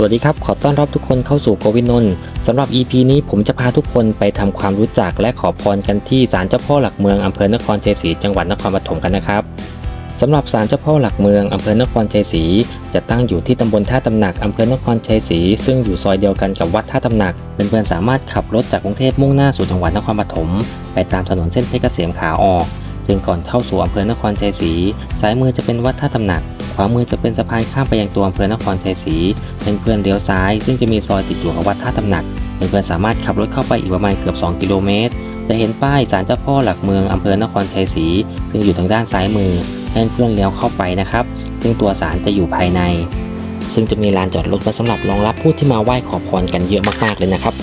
สวัสดีครับ ขอต้อนรับทุกคนเข้าสู่โกวินนนท์สำหรับ EP นี้ผมจะพาทุกคนไปทำความรู้จักและขอพรกันที่ศาลเจ้าพ่อหลักเมืองอำเภอนครชัยศรีจังหวัดนครปฐมกันนะครับสำหรับศาลเจ้าพ่อหลักเมืองอำเภอนครชัยศรีจะตั้งอยู่ที่ตำบลท่าตำหนักอำเภอนครชัยศรีซึ่งอยู่ซอยเดียวกันกับวัดท่าตำหนักเพื่อนๆสามารถขับรถจากกรุงเทพมุ่งหน้าสู่จังหวัดนครปฐมไปตามถนนเส้นเพชรเกษมขาออก ซึ่งก่อนเข้าสู่อำเภอนครชัยศรีซ้ายมือจะเป็นวัดท่าตำหนัก ขวามือจะเป็นสะพานข้ามไปยังตัวอำเภอนครชัยศรีเป็นเพื่อนๆเลี้ยวซ้าย ซึ่งจะมีซอยติดอยู่กับวัดท่าตำหนักเพื่อนๆสามารถขับรถเข้าไปอีกประมาณเกือบ 2 กิโลเมตร จะเห็นป้ายศาลเจ้าพ่อหลักเมืองอำเภอนครชัยศรีซึ่งอยู่ทางด้านซ้ายมือให้เพื่อนเลี้ยวเข้าไปนะครับ ซึ่งตัวศาลจะอยู่ภายใน ซึ่งจะมีลานจอดรถไว้สำหรับรองรับผู้ที่มาไหว้ขอพรกันเยอะมากๆเลยนะครับ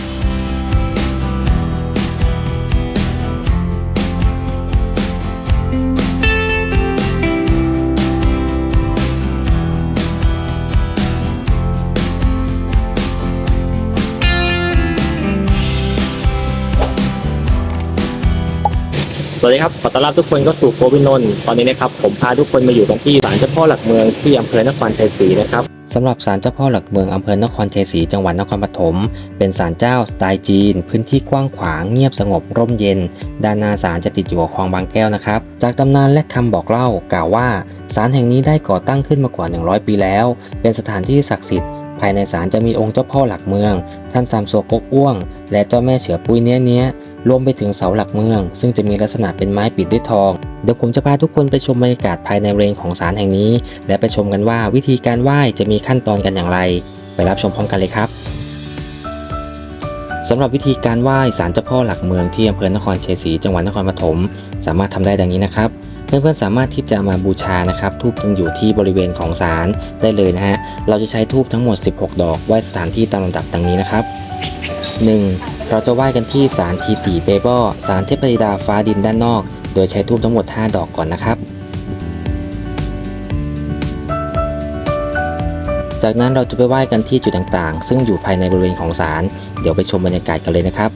วัสดีครับ ขอต้อนรับทุกคนเข้าสู่โควินนท์ตอนนี้นะครับ ผมพาทุกคนมาอยู่กันที่ศาลเจ้าพ่อหลักเมืองที่อำเภอนครชัยศรีนะครับสำหรับศาลเจ้าพ่อหลักเมืองอำเภอนครชัยศรีจังหวัดนครปฐมเป็นศาลเจ้าสไตล์จีน พื้นที่กว้างขวางเงียบสงบร่มเย็น ด้านหน้าศาลจะติดอยู่กับคลองบางแก้วนะครับ จากตำนานและคำบอกเล่ากล่าวว่าศาลแห่งนี้ได้ก่อตั้งขึ้นมากว่า 100 ปีแล้ว เป็นสถานที่ศักดิ์สิทธิ์ ภายในศาลจะมีองค์เจ้าพ่อหลักเมือง ท่านซามโซกกอ้วง และเจ้าแม่เฉือปุ้ยเนี้ยเนี้ยรวมไปถึงเสาหลักเมือง ซึ่งจะมีลักษณะเป็นไม้ปิดด้วยทอง เดี๋ยวผมจะพาทุกคนไปชมบรรยากาศภายในเรงของศาลแห่งนี้ และไปชมกันว่าวิธีการไหว้จะมีขั้นตอนกันอย่างไร ไปรับชมพร้อมกันเลยครับสำหรับวิธีการไหว้ศาลเจ้าพ่อหลักเมืองที่อำเภอนครชัยศรีจังหวัดนครปฐมสามารถทำได้ดังนี้นะครับ เพื่อนๆสามารถที่จะมาบูชานะครับทูบตรงอยู่ที่บริเวณของศาลได้เลยนะฮะเราจะใช้ทูบทั้งหมด 16 ดอกไหว้สถานที่ตามลำดับดังนี้นะครับ 1. เราจะไหว้กันที่ศาลทีตีเบเบอศาลเทพธิดาฟ้าดินด้านนอก โดยใช้ทูบทั้งหมด 5 ดอกก่อนนะครับ จากนั้นเราจะไปไหว้กันที่จุดต่างๆ ซึ่งอยู่ภายในบริเวณของศาลเดี๋ยวไปชมบรรยากาศกันเลยนะครับ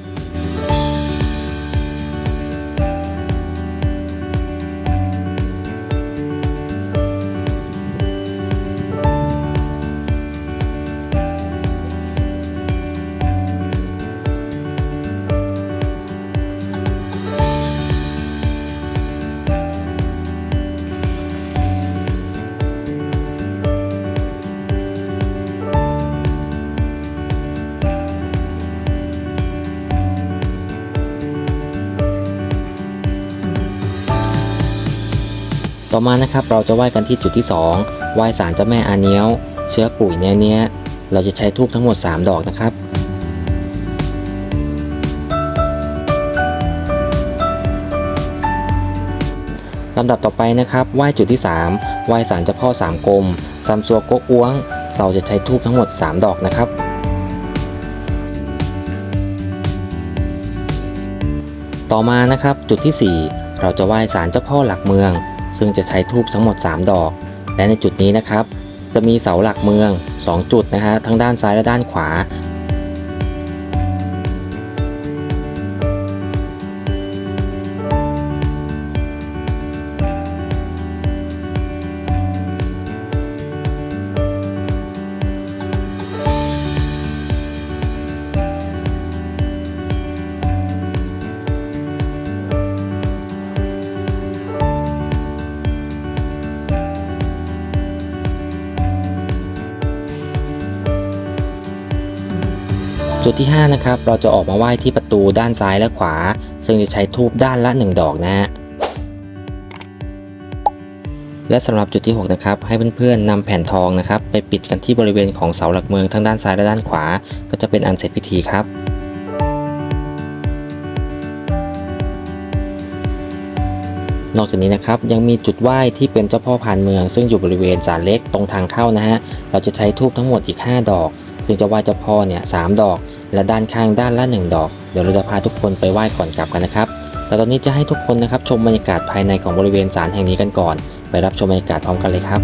อมานะครับเราจะไหว้กันที่จุดที่ 2 ไหว้ศาลเจ้าแม่อาเนี้ยว เชื้อปุ๋ยเนี้ยเนี้ยเราจะใช้ทูบทั้งหมด 3 ดอกนะครับลำดับต่อไปนะครับไหว้จุดที่ 3 ไหว้ศาลเจ้าพ่อสามกลมซัมซัวโกอ้วง เราจะใช้ทูบทั้งหมด 3 ดอกนะครับ ต่อมานะครับจุดที่ 4 เราจะไหว้ศาลเจ้าพ่อหลักเมือง ซึ่งจะใช้ทูบทั้งหมด 3 ดอก และในจุดนี้นะครับ จะมีเสาหลักเมือง 2 จุดนะฮะทั้งด้านซ้ายและด้านขวา จุดที่ 5 นะครับ เราจะออกมาไหว้ที่ประตูด้านซ้ายและขวา ซึ่งจะใช้ทูบด้านละ 1 ดอกนะฮะและสำหรับจุดที่ 6 นะครับ ให้เพื่อนๆนำแผ่นทองนะครับ ไปปิดกันที่บริเวณของเสาหลักเมืองทั้งด้านซ้ายและด้านขวา ก็จะเป็นอันเสร็จพิธีครับ นอกจากนี้นะครับยังมีจุดไหว้ที่เป็นเจ้าพ่อพานเมือง ซึ่งอยู่บริเวณศาลเล็กตรงทางเข้านะฮะเราจะใช้ทูบทั้งหมดอีก 5 ดอก ซึ่งจะไหว้เจ้าพ่อเนี่ยสามดอก และด้านข้างด้านละ 1 ดอก เดี๋ยวเราจะพาทุกคนไปไหว้ก่อนกลับกันนะครับ แต่ตอนนี้จะให้ทุกคนนะครับชมบรรยากาศภายในของบริเวณศาลแห่งนี้กันก่อน ไปรับชมบรรยากาศพร้อมกันเลยครับ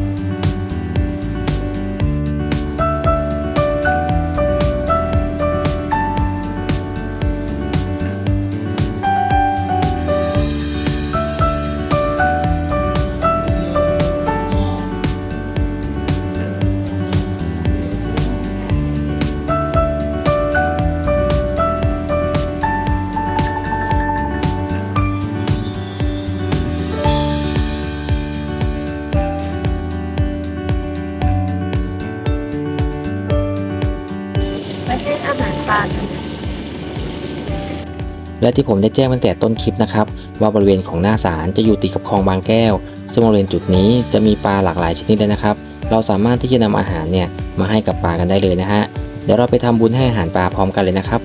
และที่ผมได้แจ้งตั้งแต่ต้นคลิปนะครับ ว่าบริเวณของหน้าศาลจะอยู่ติดกับคลองบางแก้ว ซึ่งบริเวณจุดนี้จะมีปลาหลากหลายชนิดเลยนะครับ เราสามารถที่จะนำอาหารเนี่ยมาให้กับปลากันได้เลยนะฮะเดี๋ยวเราไปทำบุญให้อาหารปลาพร้อมกันเลยนะครับ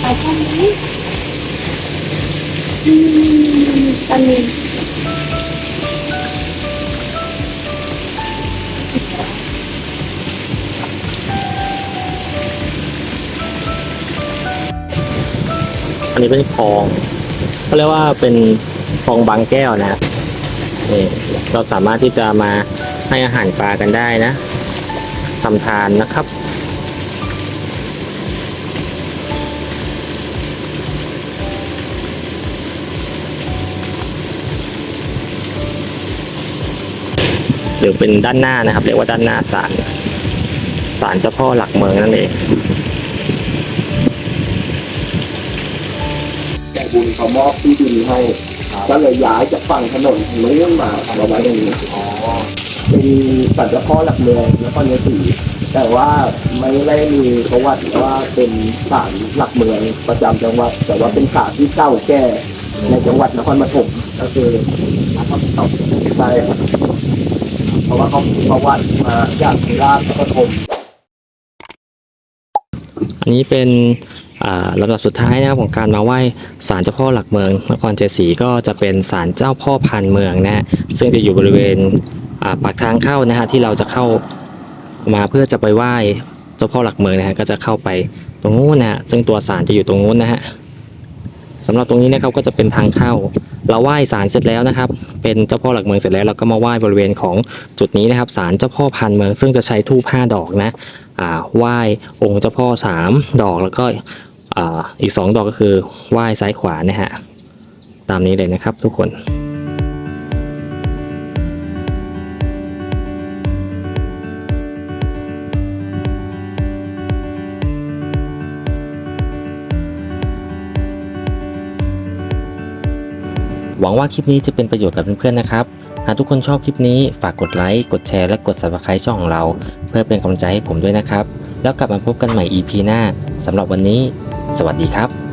ไปแค่นี้ ตอนนี้อันนี้เป็นคลองเขาเรียกว่าเป็นคลองบางแก้วนะครับนี่เราสามารถที่จะมาให้อาหารปลากันได้นะทำทานนะครับ รือเป็นด้านหน้านะครับ เรียกว่าด้านหน้าศาลศาลเจ้าพ่อหลักเมืองนั่นเองแต่บุญเขามอบที่ดินให้ก็เลยย้ายจากฝั่งถนนนู้นมามาไว้ตรงนี้เป็นสันเจ้าพ่อหลักเมืองนครชัยศรีแต่ว่าไม่ได้มีประวัติว่าเป็นศาลหลักเมืองประจำจังหวัด แต่ว่าเป็นศาลที่เก่าแก่ในจังหวัดนครปฐมก็คือนครปฐมใช่ครับ เพราะว่าเขามีประวัติมาจากราชนครปฐมอันนี้เป็นลำดับสุดท้ายนะครับของการมาไหว้ศาลเจ้าพ่อหลักเมืองนครเจศรีก็จะเป็นศาลเจ้าพ่อพันเมืองนะฮะซึ่งจะอยู่บริเวณาปากทางเข้านะฮะที่เราจะเข้ามาเพื่อจะไปไหว้เจ้าพ่อหลักเมืองนะฮะก็จะเข้าไปตรงนู้นนะฮะซึ่งตัวศาลจะอยู่ตรงนู้นนะฮะสำหรับตรงนี้นะครับก็จะเป็นทางเข้า เราไหว้ศาลเสร็จแล้วนะครับ เป็นเจ้าพ่อหลักเมืองเสร็จแล้วเราก็มาไหว้บริเวณของจุดนี้นะครับศาลเจ้าพ่อพันเมืองซึ่งจะใช้ทูบห้าดอกนะไหว้องค์เจ้าพ่อสามดอกแล้วก็อีกสองดอกก็คือไหว้ซ้ายขวานะฮะตามนี้เลยนะครับทุกคน หวังว่าคลิปนี้จะเป็นประโยชน์กับเพื่อนๆนะครับ หากทุกคนชอบคลิปนี้ฝากกดไลค์ กดแชร์ และกด subscribe ช่องของเรา เพื่อเป็นกำลังใจให้ผมด้วยนะครับ แล้วกลับมาพบกันใหม่ EP หน้าสำหรับวันนี้ สวัสดีครับ